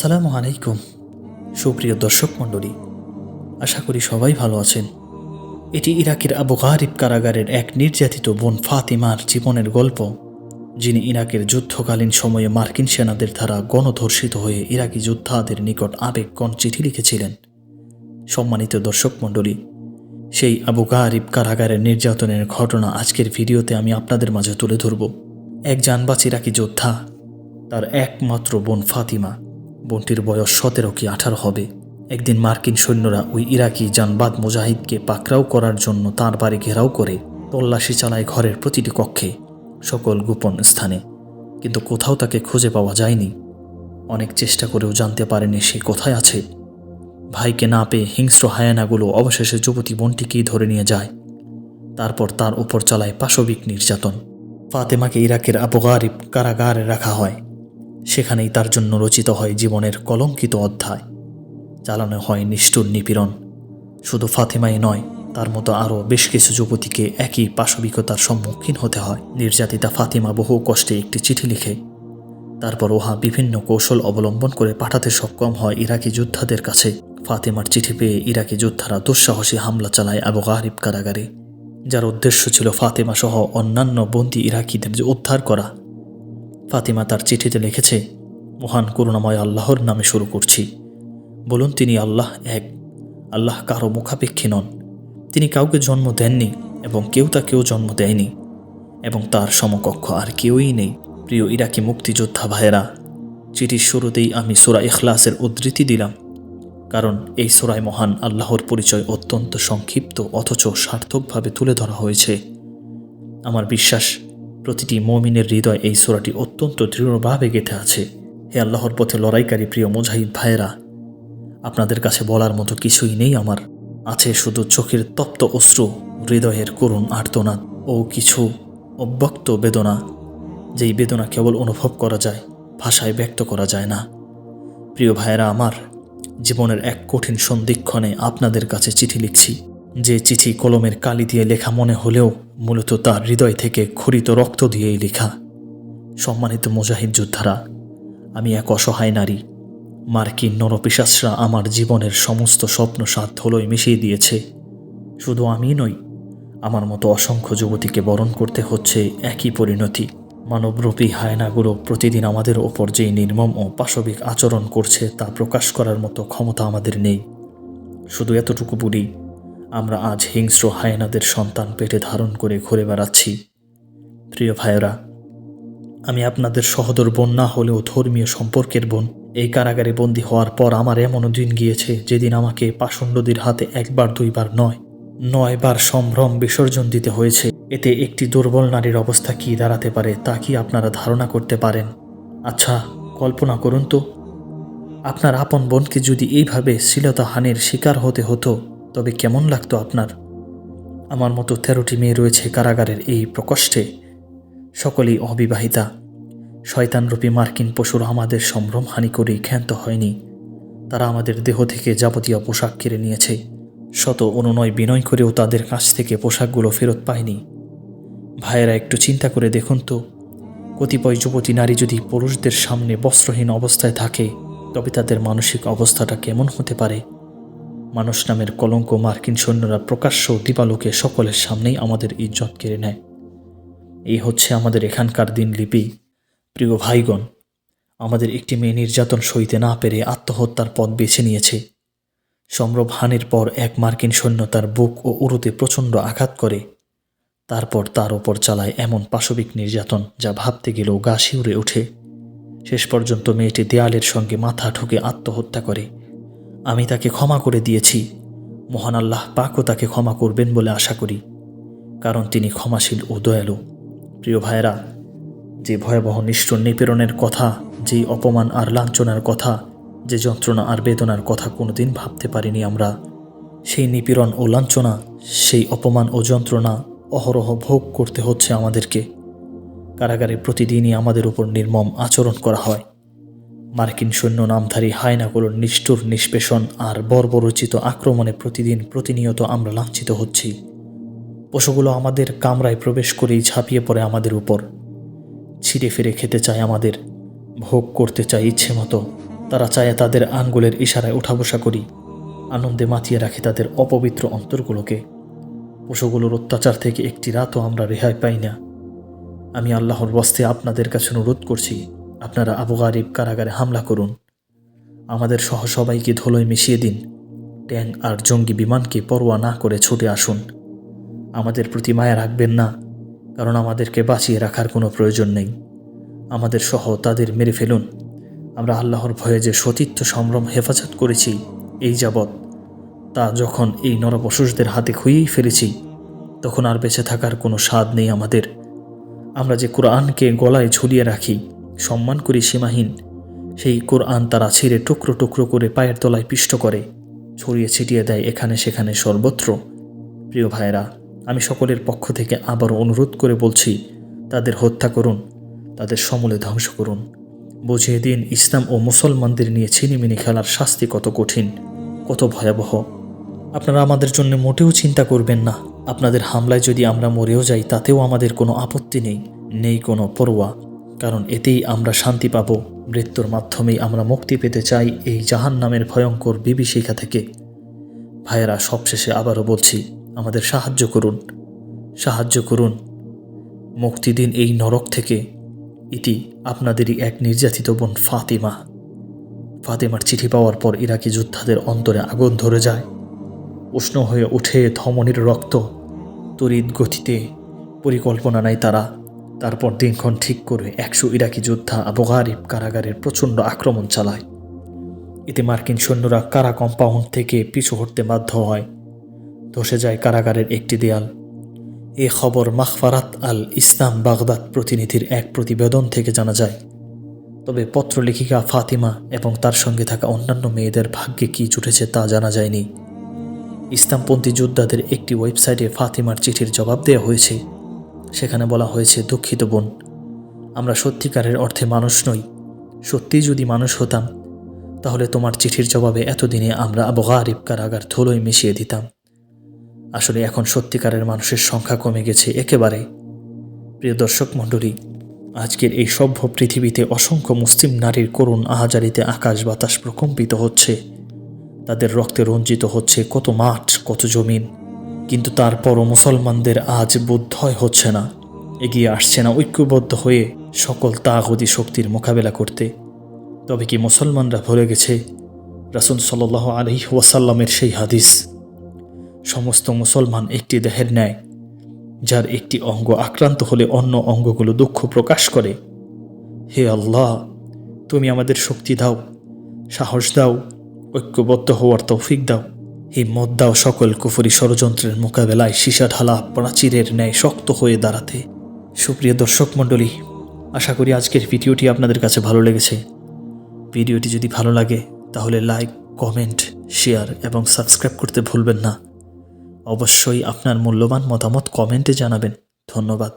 আসসালামু আলাইকুম। সুপ্রিয় দর্শক মণ্ডলী, আশা করি সবাই ভালো আছেন। এটি ইরাকের আবু গারিব কারাগারের এক নির্যাতিত বোন ফাতিমার জীবনের গল্প, যিনি ইরাকের যুদ্ধকালীন সময়ে মার্কিন সেনাদের দ্বারা গণধর্ষিত হয়ে ইরাকি যোদ্ধাদের নিকট আবেগগণ চিঠি লিখেছিলেন। সম্মানিত দর্শক মণ্ডলী, সেই আবু গারিব কারাগারের নির্যাতনের ঘটনা আজকের ভিডিওতে আমি আপনাদের মাঝে তুলে ধরব। এক জানবাজ ইরাকি যোদ্ধা, তার একমাত্র বোন ফাতিমা বোনটির বয়স সতেরো কি আঠারো হবে। একদিন মার্কিন সৈন্যরা ওই ইরাকি জানবাদ মুজাহিদকে পাকড়াও করার জন্য তার বাড়ি ঘেরাও করে তল্লাশি চালায় ঘরের প্রতিটি কক্ষে, সকল গোপন স্থানে। কিন্তু কোথাও তাকে খুঁজে পাওয়া যায়নি। অনেক চেষ্টা করেও জানতে পারেনি সে কোথায় আছে। ভাইকে না পেয়ে হিংস্র হায়ানাগুলো অবশেষে যুবতী বোনটিকেই ধরে নিয়ে যায়। তারপর তার উপর চালায় পাশবিক নির্যাতন। ফাতেমাকে ইরাকের আবু গারিব কারাগারে রাখা হয়। সেখানেই তার জন্য রচিত হয় জীবনের কলঙ্কিত অধ্যায়। চালানো হয় নিষ্ঠুর নিপীড়ন। শুধু ফাতেমাই নয়, তার মতো আরও বেশ কিছু যুবতীকে একই পাশবিকতার সম্মুখীন হতে হয়। নির্যাতিতা ফাতিমা বহু কষ্টে একটি চিঠি লিখে। তারপর ওহা বিভিন্ন কৌশল অবলম্বন করে পাঠাতে সক্ষম হয় ইরাকি যোদ্ধাদের কাছে। ফাতেমার চিঠি পেয়ে ইরাকি যোদ্ধারা দুঃসাহসী হামলা চালায় আবু গারিব কারাগারে, যার উদ্দেশ্য ছিল ফাতেমা সহ অন্যান্য বন্দী ইরাকিদের উদ্ধার করা। ফাতিমা তার চিঠিতে লিখেছে, মহান করুণাময় আল্লাহর নামে শুরু করছি। বলুন, তিনি আল্লাহ এক। আল্লাহ কারও মুখাপেক্ষী নন। তিনি কাউকে জন্ম দেননি এবং কেউ তাকেও জন্ম দেয়নি। এবং তার সমকক্ষ আর কেউই নেই। প্রিয় ইরাকি মুক্তিযোদ্ধা ভাইয়েরা, চিঠির শুরুতেই আমি সোরা ইখলাসের উদ্ধৃতি দিলাম। কারণ এই সোরায় মহান আল্লাহর পরিচয় অত্যন্ত সংক্ষিপ্ত, অথচ সার্থকভাবে তুলে ধরা হয়েছে। আমার বিশ্বাস প্রতিটি মমিনের হৃদয় এই সোরাটি অত্যন্ত দৃঢ়ভাবে গেঁথে আছে। হে আল্লাহর পথে লড়াইকারী প্রিয় মুজাহিদ ভাইয়েরা, আপনাদের কাছে বলার মতো কিছুই নেই আমার। আছে শুধু চোখের তপ্ত অশ্রু, হৃদয়ের করুণ আর্তনাদ ও কিছু অব্যক্ত বেদনা, যেই বেদনা কেবল অনুভব করা যায়, ভাষায় ব্যক্ত করা যায় না। প্রিয় ভাইয়েরা, আমার জীবনের এক কঠিন সন্ধিক্ষণে আপনাদের কাছে চিঠি লিখছি। যে চিঠি কলমের কালি দিয়ে লেখা মনে হলেও মূলত তার হৃদয় থেকে খরিত রক্ত দিয়েই লেখা। সম্মানিত মুজাহিদ যোদ্ধারা, আমি এক অসহায় নারী। মার্কিন নরপিশাসরা আমার জীবনের সমস্ত স্বপ্ন সাত ধুলোয় মিশিয়ে দিয়েছে। শুধু আমি নই, আমার মতো অসংখ্য যুবতীকে বরণ করতে হচ্ছে একই পরিণতি। মানবরূপী হায়নাগুলো প্রতিদিন আমাদের ওপর যেই নির্মম ও পাশবিক আচরণ করছে তা প্রকাশ করার মতো ক্ষমতা আমাদের নেই। শুধু এতটুকু বলি আমরা আজ হিংস্র হায়নাদের সন্তান পেটে ধারণ করে ঘুরে বেড়াচ্ছি। প্রিয় ভাইয়েরা, আমি আপনাদের সহদর বোন না হলেও ধর্মীয় সম্পর্কের বোন। এই কারাগারে বন্দী হওয়ার পর আমার এমনও দিন গিয়েছে যেদিন আমাকে পাষণ্ডদের হাতে একবার, দুইবার নয়, নয়বার সম্ভ্রম বিসর্জন দিতে হয়েছে। এতে একটি দুর্বল নারীর অবস্থা কি দাঁড়াতে পারে তা কি আপনারা ধারণা করতে পারেন? আচ্ছা কল্পনা করুন তো। আপনার আপন বোনকে যদি এইভাবে শ্লীলতাহানির শিকার হতে হতো তবে কেমন লাগতো আপনার? আমার মতো তেরোটি মেয়ে রয়েছে কারাগারের এই প্রকোষ্ঠে। সকলেই অবিবাহিতা। শয়তানরূপী মার্কিন পশুরা আমাদের সম্ভ্রম হানি করেই ক্ষান্ত হয়নি। তারা আমাদের দেহ থেকে যাবতীয় পোশাক কেড়ে নিয়েছে। শত অনুনয় বিনয় করেও তাদের কাছ থেকে পোশাকগুলো ফেরত পায়নি ভাইয়েরা একটু চিন্তা করে দেখুন তো। কতিপয় যুবতী নারী যদি পুরুষদের সামনে বস্ত্রহীন অবস্থায় থাকে, তবে তাদের মানসিক অবস্থাটা কেমন হতে পারে? মানুষ নামের কলঙ্ক মার্কিন সৈন্যরা প্রকাশ্য দিবালোকে সকলের সামনেই আমাদের ইজ্জত কেড়ে নেয়। এই হচ্ছে আমাদের এখানকার দিনলিপি প্রিয় ভাইগণ, আমাদের একটি মেয়ে নির্যাতন সইতে না পেরে আত্মহত্যার পথ বেছে নিয়েছে। সম্ভ্রম হানির পর এক মার্কিন সৈন্য তার বুক ও উরুতে প্রচণ্ড আঘাত করে। তারপর তার ওপর চালায় এমন পাশবিক নির্যাতন যা ভাবতে গেলেও গা শিউরে ওঠে। শেষ পর্যন্ত মেয়েটি দেয়ালের সঙ্গে মাথা ঠুকে আত্মহত্যা করে। আমি তাকে ক্ষমা করে দিয়েছি। মহান আল্লাহ পাকও তাকে ক্ষমা করবেন বলে আশা করি, কারণ তিনি ক্ষমাশীল ও দয়ালু। প্রিয় ভাইয়েরা, যে ভয়াবহ নিষ্ঠুর নিপীড়নের কথা, যেই অপমান আর লাঞ্ছনার কথা, যে যন্ত্রণা আর বেদনার কথা কোনোদিন ভাবতে পারিনি আমরা, সেই নিপীড়ন ও লাঞ্ছনা, সেই অপমান ও যন্ত্রণা অহরহ ভোগ করতে হচ্ছে আমাদেরকে। কারাগারে প্রতিদিনই আমাদের উপর নির্মম আচরণ করা হয়। মার্কিন সৈন্য নামধারী হায়নাগুলোর নিষ্ঠুর নিষ্পেষণ আর বর্বরচিত আক্রমণে প্রতিদিন প্রতিনিয়ত আমরা লাঞ্ছিত হচ্ছি। পশুগুলো আমাদের কামরায় প্রবেশ করেই ঝাঁপিয়ে পড়ে আমাদের উপর। ছিঁড়ে ফিরে খেতে চায় আমাদের। ভোগ করতে চায় ইচ্ছে মতো। তারা চায় তাদের আঙ্গুলের ইশারায় উঠা বসা করি। আনন্দে মাতিয়ে রাখে তাদের অপবিত্র অন্তরগুলোকে। পশুগুলোর অত্যাচার থেকে একটি রাতও আমরা রেহাই পাই না। আমি আল্লাহর বস্তে আপনাদের কাছে অনুরোধ করছি আপনারা আবু গারিব কারাগারে হামলা করুন। আমাদের সহ সবাইকে ধুলোয় মিশিয়ে দিন। ট্যাং আর জঙ্গি বিমানকে পরোয়া না করে ছুটে আসুন। আমাদের প্রতি মায়া রাখবেন না, কারণ আমাদেরকে বাঁচিয়ে রাখার কোনো প্রয়োজন নেই। আমাদের সহ তাদের মেরে ফেলুন। আমরা আল্লাহর ভয়ে যে সতীত্ব সম্ভ্রম হেফাজত করেছি, এই যাবৎ। তা যখন এই নরপশুষদের হাতে খুইয়েই ফেলেছি, তখন আর বেঁচে থাকার কোনো স্বাদ নেই আমাদের। আমরা যে কোরআনকে গলায় ঝুলিয়ে রাখি সম্মান করি সীমাহীন। সেই কোরআন তারা ছিঁড়ে টুকরো টুকরো করে পায়ের তলায় পিষ্ট করে, ছড়িয়ে ছিটিয়ে দেয় এখানে সেখানে সর্বত্র। প্রিয় ভাইরা আমি সকলের পক্ষ থেকে আবারও অনুরোধ করে বলছি, তাদের হত্যা করুন, তাদের সমূলে ধ্বংস করুন। বুঝিয়ে দিন, ইসলাম ও মুসলমানদের নিয়ে ছিনিমিনি খেলার শাস্তি কত কঠিন, কত ভয়াবহ। আপনারা আমাদের জন্য মোটেও চিন্তা করবেন না। আপনাদের হামলায় যদি আমরা মরেও যাই, তাতেও আমাদের কোনো আপত্তি নেই নেই কোনো পরোয়া। কারণ এতেই আমরা শান্তি পাব। মৃত্যুর মাধ্যমেই আমরা মুক্তি পেতে চাই এই জাহান নামের ভয়ঙ্কর বিভীষিকা থেকে। ভাইয়েরা, সবশেষে আবারও বলছি, আমাদের সাহায্য করুন। সাহায্য করুন। মুক্তি দিন এই নরক থেকে। ইতি আপনাদেরই এক নির্যাতিত বোন ফাতিমা। ফাতিমার চিঠি পাওয়ার পর ইরাকি যোদ্ধাদের অন্তরে আগুন ধরে যায়। উষ্ণ হয়ে উঠে ধমনির রক্ত। তড়িৎ গতিতে পরিকল্পনা নাই তারা। তারপর দিনক্ষণ ঠিক করে একশো ইরাকি যোদ্ধা আবু গারিব কারাগারের প্রচণ্ড আক্রমণ চালায়। এতে মার্কিন সৈন্যরা কারা কম্পাউন্ড থেকে পিছু হটতে বাধ্য হয়। ধসে যায় কারাগারের একটি দেয়াল। এ খবর মাখফারাত আল ইসলাম বাগদাদ প্রতিনিধির এক প্রতিবেদন থেকে জানা যায়। তবে পত্রলেখিকা ফাতিমা এবং তার সঙ্গে থাকা অন্যান্য মেয়েদের ভাগ্যে কী জুটেছে তা জানা যায়নি। ইসলামপন্থী যোদ্ধাদের একটি ওয়েবসাইটে ফাতিমার চিঠির জবাব দেওয়া হয়েছে। সেখানে বলা হয়েছে, দুঃখিত বোন, আমরা সত্যিকারের অর্থে মানুষ নই। সত্যিই যদি মানুষ হতাম, তাহলে তোমার চিঠির জবাবে এতদিনে আমরা আবু গারিব কারাগার ধুলোয় মিশিয়ে দিতাম। আসলে এখন সত্যিকারের মানুষের সংখ্যা কমে গেছে একেবারে। প্রিয় দর্শক মণ্ডলী, আজকের এই সভ্য পৃথিবীতে অসংখ্য মুসলিম নারীর করুণ আহাজারিতে আকাশ বাতাস প্রকম্পিত হচ্ছে। তাদের রক্তে রঞ্জিত হচ্ছে কত মাঠ, কত জমিন। কিন্তু তারপরও মুসলমানদের আজ বোধহয় হচ্ছে না। এগিয়ে আসছে না ঐক্যবদ্ধ হয়ে সকল তাগদি শক্তির মোকাবেলা করতে। তবে কি মুসলমানরা ভুলে গেছে? রাসুল সাল আলি ওয়াসাল্লামের সেই হাদিস। সমস্ত মুসলমান একটি দেহের ন্যায়, যার একটি অঙ্গ আক্রান্ত হলে অন্য অঙ্গগুলো দুঃখ প্রকাশ করে। হে আল্লাহ, তুমি আমাদের শক্তি দাও, সাহস দাও, ঐক্যবদ্ধ হওয়ার তৌফিক দাও। হিম্মত দাও সকল কুফরি ষড়যন্ত্রের মোকাবেলায় সীসা ঢালা প্রাচীরের ন্যায় শক্ত হয়ে দাঁড়াতে। সুপ্রিয় দর্শক মণ্ডলী, আশা করি আজকের ভিডিওটি আপনাদের কাছে ভালো লেগেছে। ভিডিওটি যদি ভালো লাগে, তাহলে লাইক, কমেন্ট, শেয়ার এবং সাবস্ক্রাইব করতে ভুলবেন না। অবশ্যই আপনার মূল্যবান মতামত কমেন্টে জানাবেন। ধন্যবাদ।